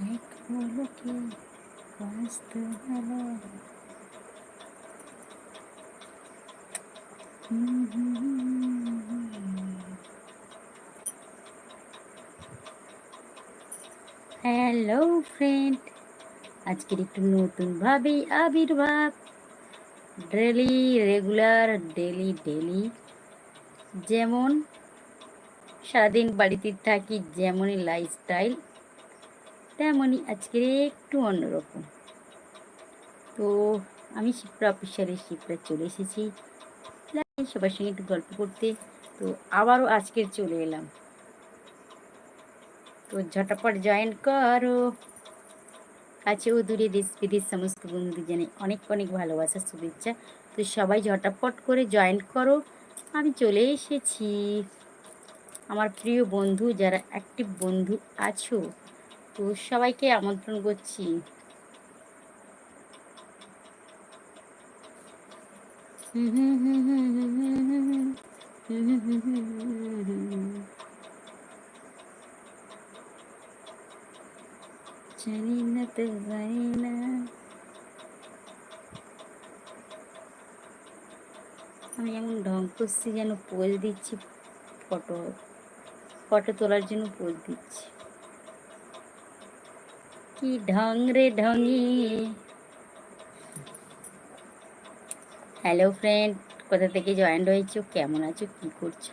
Hello friend আজকের একটু নতুনভাবে আবির্ভাব। ডেলি রেগুলার ডেলি ডেলি যেমন সারাদিন বাড়িতে থাকি, যেমনই লাইফস্টাইল তেমনই আজকের একটু অন্যরকম। তো আমি শিপ্রা অফিসারে শিপ্রা চলে এসেছি। সবার সঙ্গে একটু গল্প করতে। তো আবারও আজকের চলে এলাম। তো ঝটাপট জয়েন করো। কাছে ও দূরে দেশ বিদেশ সমস্ত বন্ধু জানে অনেক অনেক ভালোবাসা, শুভেচ্ছা। তো সবাই ঝটাপট করে জয়েন করো। আমি চলে এসেছি। আমার প্রিয় বন্ধু, যারা অ্যাক্টিভ বন্ধু আছো তো সবাইকে আমন্ত্রণ করছি। জানি না তো, জানি না। আমি এমন ঢং করছি যেন পোজ দিচ্ছি, ফটো ফটো তোলার জন্য পোজ দিচ্ছি। কি ঢং রে ঢঙি? হ্যালো ফ্রেন্ড কোথা থেকে জয়েন্ট হয়েছো? কেমন আছো? কি করছ?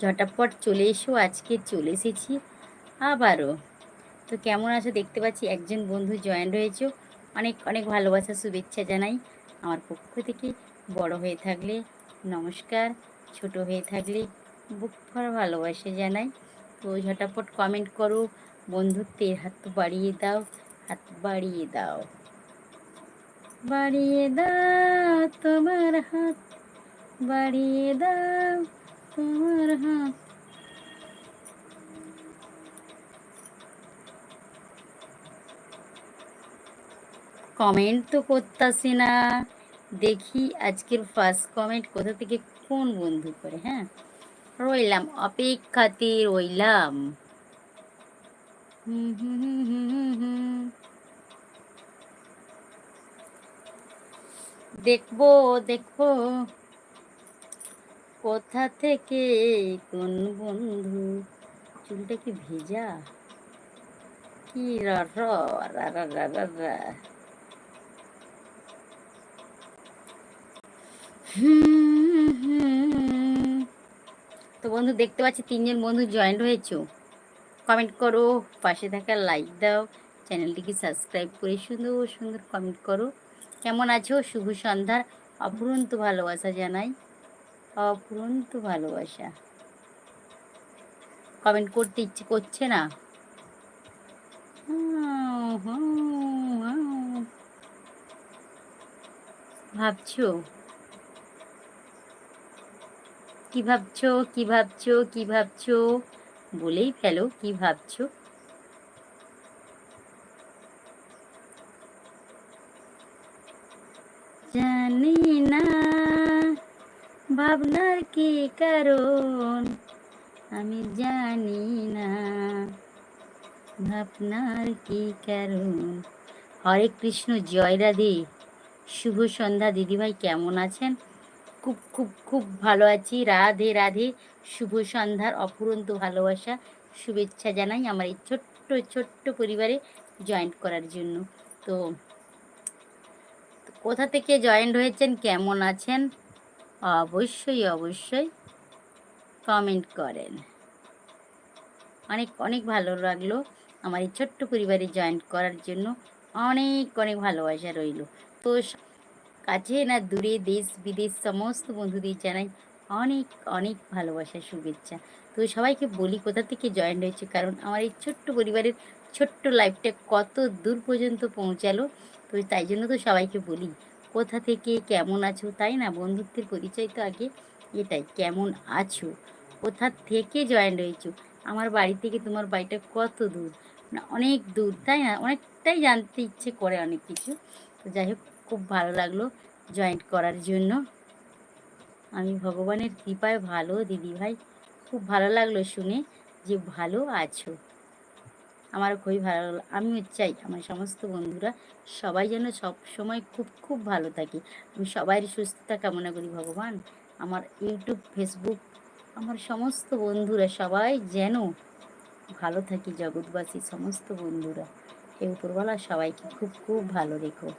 ঝটাপট চলে এসো, আজকে চলে এসেছি আবারও। তো কেমন আছো? দেখতে পাচ্ছি একজন বন্ধু জয়েন্ট হয়েছো। অনেক অনেক ভালোবাসা, শুভেচ্ছা জানাই। আমার পক্ষ থেকে বড় হয়ে থাকলে নমস্কার, ছোট হয়ে থাকলে বুক ভরা ভালোবাসা জানাই। তো ঝটাপট কমেন্ট করো বন্ধুত্বের হাত বাড়িয়ে দাও, হাত বাড়িয়ে দাও। বাড়িয়ে দাও তোমার হাত, বাড়িয়ে দাও তোমার হাত। কমেন্ট তো করতেছি না। দেখি আজকের ফার্স্ট কমেন্ট কোথা থেকে, কোন বন্ধু করে হ্যাঁ? রইলাম, অপেক্ষাতে রইলাম। দেখব দেখব। কোথা থেকে কোন বন্ধু? চুলটা কি ভেজা? কি তো বন্ধু, দেখতে পাচ্ছি তিনজন বন্ধু জয়েন্ট হয়েছো। কমেন্ট করো, পাশে থাকা লাইক দাও চ্যানেলটিকে সাবস্ক্রাইব করে সুন্দর সুন্দর কমেন্ট করো। কেমন আছো? শুভ সন্ধ্যার অপুরন্ত ভালোবাসা জানাই। অপুরন্ত ভালোবাসা। কমেন্ট করতে ইচ্ছে করছে না? ভাবছ? কি ভাবছ? কি ভাবছ? কি ভাবছ? বলেই ফেলো, কি ভাবছ? জানি না, ভাবনার কি কারণ? আমি জানি না, ভাবনার কি কারণ? হরে কৃষ্ণ, জয় রাধে। শুভ সন্ধ্যা, দিদিভাই কেমন আছেন? খুব খুব খুব ভালো আছি। রাধে রাধে। শুভ সন্ধ্যার অপুরন্ত ভালোবাসা, শুভেচ্ছা জানাই আমার এই ছোট্ট ছোট্ট পরিবারে জয়েন্ট করার জন্য। তো কোথা থেকে জয়েন্ট হয়েছেন, কেমন আছেন? অবশ্যই অবশ্যই কমেন্ট করেন। অনেক অনেক ভালো লাগল আমার এই ছোট্ট পরিবারে জয়েন্ট করার জন্য। অনেক অনেক ভালোবাসা রইল। তো কাছে না দূরে দেশ, বিদেশ সমস্ত বন্ধুদের জানাই অনেক অনেক ভালোবাসা, শুভেচ্ছা। তো সবাইকে বলি কোথা থেকে জয়েন্ট হয়েছে? কারণ আমার এই ছোট্ট পরিবারের ছোট্ট লাইফটা কত দূর পর্যন্ত পৌঁছালো। তো তাই জন্য তো সবাইকে বলি, কোথা থেকে কেমন আছো? তাই না? বন্ধুত্বের পরিচয় তো আগে। এটাই, কেমন আছো? কোথা থেকে জয়েন্ট হয়েছো? আমার বাড়ি থেকে তোমার বাড়িটা কত দূর? না অনেক দূর, তাই না? অনেকটাই জানতে ইচ্ছে করে অনেক কিছু। তো যাই হোক খুব ভালো লাগল জয়েন্ট করার জন্য। আমি ভগবানের কৃপায় ভালো, দিদি ভাই। খুব ভালো লাগল শুনে যে ভালো আছো। আমারও খুবই ভালো লাগল। আমিও চাই আমার সমস্ত বন্ধুরা সবাই যেন সব সময় খুব খুব ভালো থাকে। আমি সবারই সুস্থতা কামনা করি ভগবান। আমার ইউটিউব ফেসবুক আমার সমস্ত বন্ধুরা সবাই যেন ভালো থাকি জগৎবাসী সমস্ত বন্ধুরা। এই উপরওয়ালা সবাইকে খুব খুব ভালো রেখো।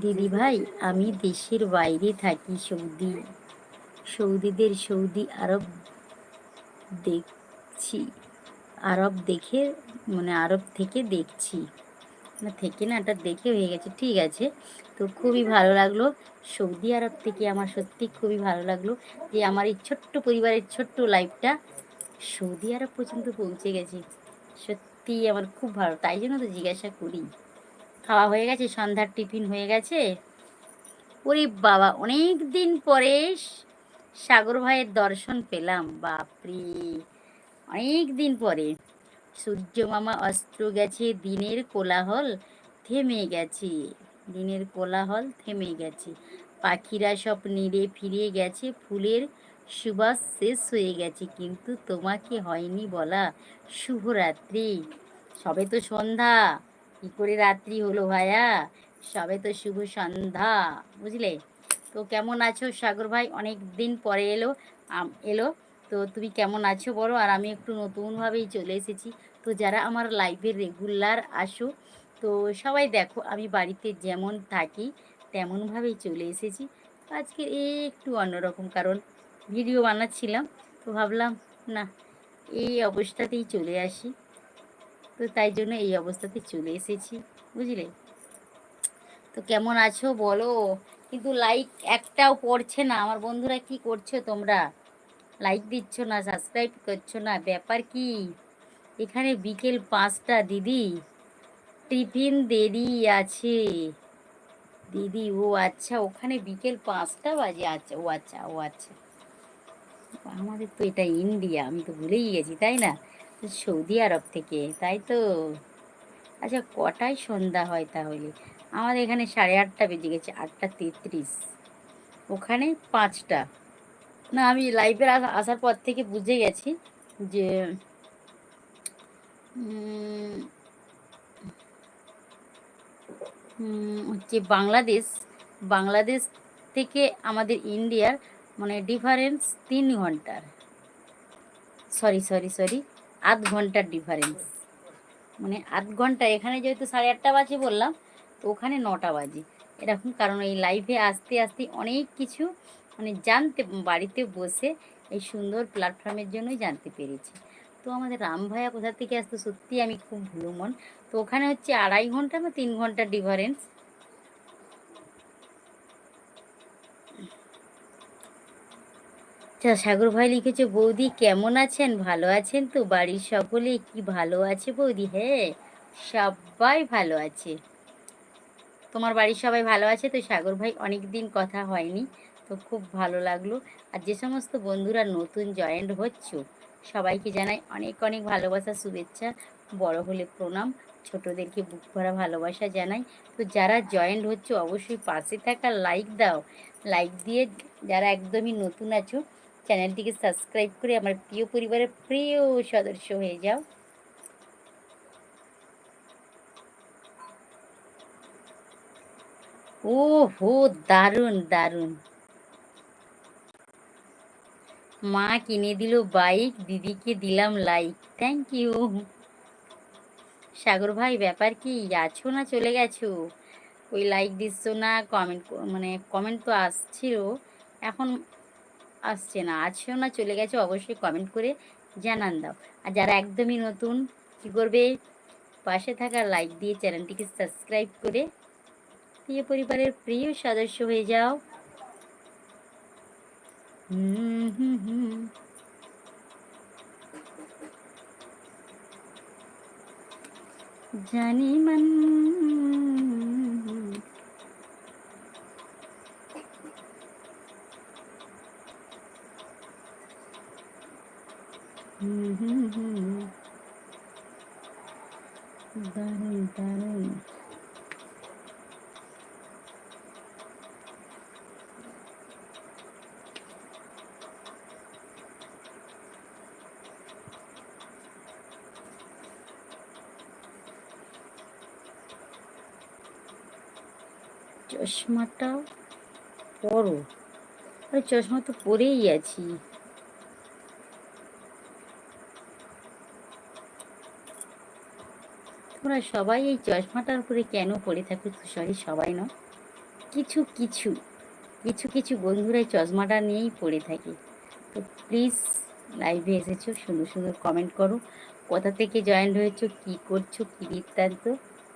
দিদি ভাই, আমি দেশের বাইরে থাকি সৌদি। সৌদিদের সৌদি আরব দেখছি। আরব দেখে মানে আরব থেকে দেখছি। না, থেকে না, এটা দেখে হয়ে গেছে, ঠিক আছে। তো খুবই ভালো লাগল। সৌদি আরব থেকে আমার সত্যি খুবই ভালো লাগল যে আমার এই ছোট্ট পরিবারের ছোট্ট লাইফটা সৌদি আরব পর্যন্ত পৌঁছে গেছে। সত্যি আমার খুব ভালো, তাই জন্য তো জিজ্ঞাসা করি। খাওয়া হয়ে গেছে, সন্ধ্যার টিফিন হয়ে গেছে। ওরে বাবা অনেক দিন পরে সাগর ভাইয়ের দর্শন পেলাম, বাপরে। অনেক দিন পরে। সূর্য মামা অস্ত্র গেছে, দিনের কোলাহল থেমে গেছে। দিনের কোলাহল থেমে গেছে। পাখিরা সব নিড়ে ফিরে গেছে, ফুলের সুবাস শেষ হয়ে গেছে, কিন্তু তোমাকে হয়নি বলা শুভরাত্রি। সবে তো সন্ধ্যা। কি করে রাত্রি হলো ভাইয়া? সবে তো শুভ সন্ধ্যা, বুঝলে? তো কেমন আছো সাগর ভাই? অনেক দিন পরে এলো এলো। তো তুমি কেমন আছো বলো? আর আমি একটু নতুনভাবেই চলে এসেছি। তো যারা আমার লাইভে রেগুলার আসো, তো সবাই দেখো, আমি বাড়িতে যেমন থাকি, তেমনভাবেই চলে এসেছি। আজকে একটু অন্যরকম কারণ ভিডিও বানাচ্ছিলাম। তো ভাবলাম, না, এই অবস্থাতেই চলে আসি। তো তাই জন্য এই অবস্থাতে চলে এসেছি, বুঝলে? তো কেমন আছো বলো? কিন্তু লাইক একটাও পড়ছে না। আমার বন্ধুরা কি করছ তোমরা? লাইক দিচ্ছ না সাবস্ক্রাইব করছ না? ব্যাপার কি? এখানে বিকেল পাঁচটা, দিদি। টিফিন দেরি আছে। দিদি, ও আচ্ছা ওখানে বিকেল পাঁচটা বাজে। আচ্ছা ও আচ্ছা ও আচ্ছা। আমাদের তো এটা ইন্ডিয়া, আমি তো ভুলেই গেছি, তাই না? সৌদি আরব থেকে, তাই তো? আচ্ছা কটায় সন্ধ্যা হয় তাহলে? আমাদের এখানে সাড়ে আটটা বেজে গেছে, আটটা তেত্রিশ। ওখানে পাঁচটা। না, আমি লাইভের আসার পর থেকে বুঝে গেছি যে হচ্ছে বাংলাদেশ বাংলাদেশ থেকে আমাদের ইন্ডিয়ার মানে ডিফারেন্স তিন ঘণ্টার। সরি সরি সরি আধ ঘণ্টার ডিফারেন্স মানে আধ ঘণ্টা, এখানে যেহেতু সাড়ে আটটা বাজে বললাম, তো ওখানে নটা বাজে। এরকম কারণ এই লাইভে আসতে আসতে অনেক কিছু মানে জানতে, বাড়িতে বসে এই সুন্দর প্ল্যাটফর্মের জন্যই জানতে পেরেছি। তো আমাদের রাম ভাইয়া কোথা থেকে আসতো সত্যি আমি খুব ভুলো মন তো ওখানে হচ্ছে আড়াই ঘণ্টা বা তিন ঘণ্টার ডিফারেন্স আচ্ছা সাগর ভাই লিখেছে, বৌদি কেমন আছেন? ভালো আছেন তো? বাড়ির সকলে কি ভালো আছে বৌদি? হ্যাঁ সবাই ভালো আছে। তোমার বাড়ির সবাই ভালো আছে? তো সাগর ভাই অনেক দিন কথা হয়নি, তো খুব ভালো লাগল। আর যে সমস্ত বন্ধুরা নতুন জয়েন্ট হচ্ছ, সবাইকে জানাই অনেক অনেক ভালোবাসা, শুভেচ্ছা, বড় হলে প্রণাম, ছোটদেরকে বুক ভরা ভালোবাসা জানাই। তো যারা জয়েন্ট হচ্ছে, অবশ্যই পাশে থাকা লাইক দাও। লাইক দিয়ে যারা একদমই নতুন আছো চ্যানেলটিকে সাবস্ক্রাইব করে আমার প্রিয় পরিবারের প্রিয় সদস্য হয়ে যাও। ও হো দারুণ দারুণ। মা কিনে দিল বাইক দিদিকে দিলাম লাইক থ্যাংক ইউ সাগর ভাই, ব্যাপার কি, আছো না চলে গেছো? ওই লাইক দিচ্ছ না কমেন্ট মানে কমেন্ট তো আসছিল। এখন আসছে না আছো না, চলে গেছে, অবশ্যই কমেন্ট করে জানান দাও। আর যারা একদমই নতুন, কী করবে? পাশে থাকা লাইক দিয়ে চ্যানেলটিকে সাবস্ক্রাইব করে প্রিয় পরিবারের প্রিয় সদস্য হয়ে যাও। হুম হুম। জানি মন দারুণ দারুণ চশমাটা পরো। আরে চশমা তো পরেই আছি। তোমরা সবাই এই চশমাটার উপরে কেন পড়ে থাকো সরি, সবাই নয় কিছু কিছু কিছু কিছু বন্ধুরা এই চশমাটা নিয়েই পড়ে থাকে। তো প্লিজ লাইভে এসেছ, সুন্দর সুন্দর কমেন্ট করো। কোথা থেকে জয়েন্ট হয়েছো, কি করছ, কী বৃত্তান্ত,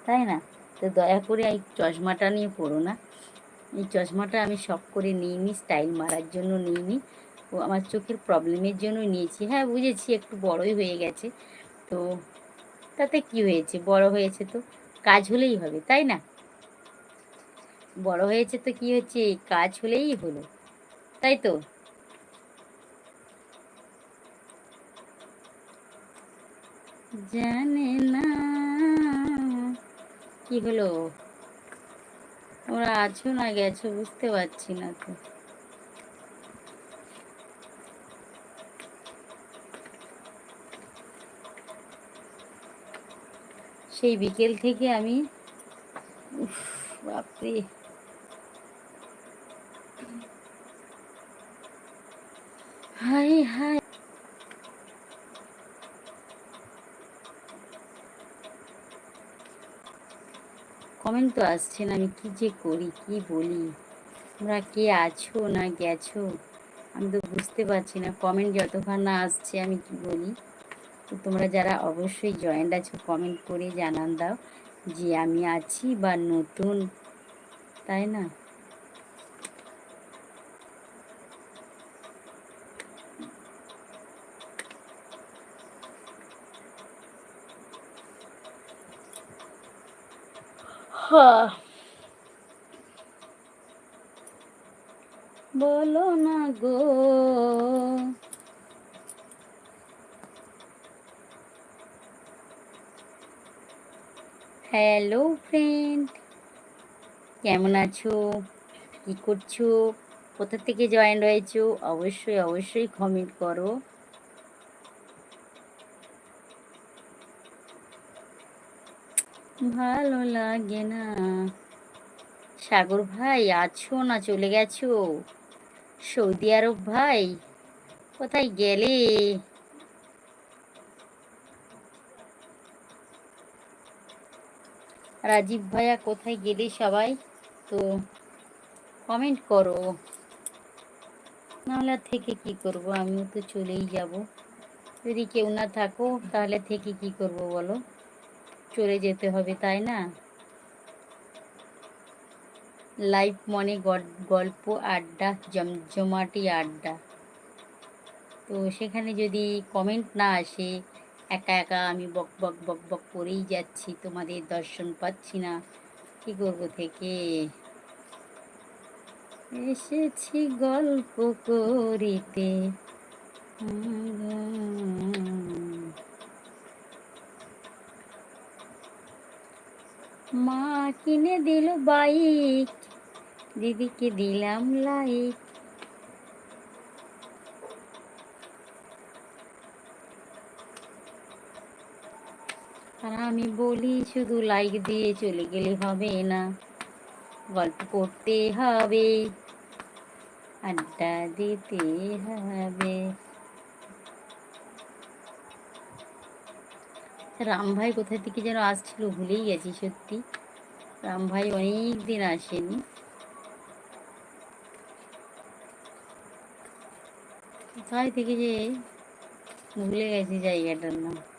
তাই না? তো দয়া করে এই চশমাটা নিয়ে পড়ো না। এই চশমাটা আমি শখ করে নিইনি স্টাইল মারার জন্য নিইনি। ও আমার চোখের প্রবলেমের জন্য নিয়েছি। হ্যাঁ বুঝেছি, একটু বড়ই হয়ে গেছে। তো তাতে কি হয়েছে? বড় হয়েছে তো। কাজ হলেই হবে, তাই না? বড় হয়েছে তো কি হচ্ছে? কাজ হলেই হলো, তাই তো? জানে না কি হলো। ওরা আছো না গেছো বুঝতে পারছি না তো। সেই বিকেল থেকে আমি বাপরে। হাই হাই কমেন্ট তো আসছে না, আমি কি যে করি, কি বলি? তোমরা কে আছো না গেছো? আমি তো বুঝতে পারছি না, কমেন্ট যতক্ষণ না আসছে আমি কি বলি? তো তোমরা যারা অবশ্যই জয়েন্ট আছো কমেন্ট করে জানান দাও যে আমি আছি বা নতুন, তাই না? বলো না গো। হ্যালো ফ্রেন্ড, কেমন আছো? কি করছ? কোথা থেকে জয়েন হয়েছো? অবশ্যই অবশ্যই কমেন্ট করো। ভালো লাগে না। সাগর ভাই, আছো না চলে গেছো? সৌদি আরব ভাই, কোথায় গেলে? রাজীব ভাইয়া, কোথায় গেলে সবাই? তো কমেন্ট করো। নাহলে থেকে কি করব? আমিও তো চলেই যাব। যদি কেউ না থাকো, তাহলে থেকে কি করব বলো? চলে যেতে হবে, তাই না? লাইভ মনে গল্প, আড্ডা, জমজমাটি আড্ডা। তো সেখানে যদি কমেন্ট না আসে একা একা আমি বক বক বক বক করেই যাচ্ছি, তোমাদের দর্শন পাচ্ছি না। কি করব থেকে? এসেছি গল্প করিতে। মা কিনে দিল বাইক, দিদিকে দিলাম লাইক আর আমি বলি, শুধু লাইক দিয়ে চলে গেলে হবে না। গল্প করতে হবে, আড্ডা দিতে হবে। রাম ভাই কোথা থেকে যেন আসছিল ভুলেই গেছি সত্যি। রাম ভাই অনেক দিন আসেনি। কোথায় থেকে যে ভুলে গেছি জায়গাটার নাম।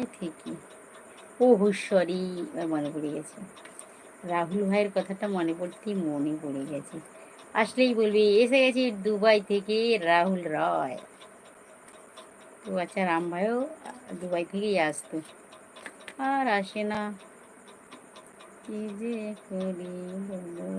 কোথায় থেকে। ও সরি মনে পড়ে গেছে। রাহুল ভাইয়ের কথাটা মনে পড়তেই মনে পড়ে গেছে। আসলেই বলবি, এসে গেছি দুবাই থেকে রাহুল রয়। তো আচ্ছা রাম ভাইও দুবাই থেকেই আসতো। আর আসে না। কি যে করি বলো?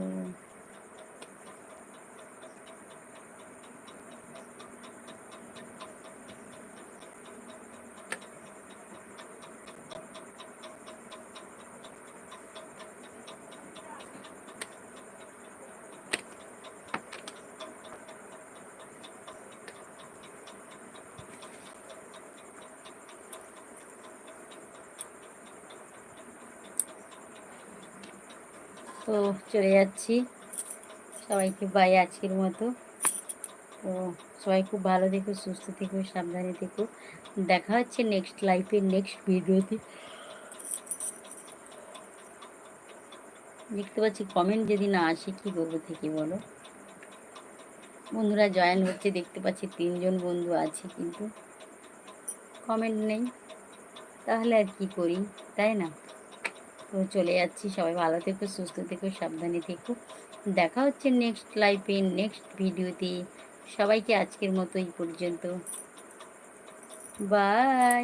তো চলে যাচ্ছি। সবাইকে বাই আজকের মতো। তো সবাই খুব ভালো থেকো, সুস্থ থেকো, সাবধানে থেকো। দেখা হচ্ছে নেক্সট লাইফে নেক্সট ভিডিওতে দেখতে পাচ্ছি কমেন্ট যদি না আসে, কি করব থেকে বলো? বন্ধুরা জয়েন হচ্ছে, দেখতে পাচ্ছি তিনজন বন্ধু আছে কিন্তু। কমেন্ট নেই। তাহলে আর কি করি, তাই না? তো চলে যাচ্ছি। সবাই ভালো থেকো, সুস্থ থেকো, সাবধানে থেকো। দেখা হচ্ছে নেক্সট লাইফে নেক্সট ভিডিওতে সবাইকে আজকের মতো এই পর্যন্ত। বাই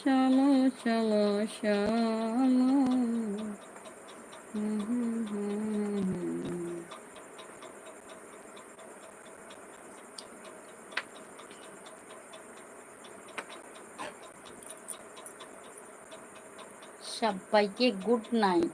সম সম সম সবাইকে গুড নাইট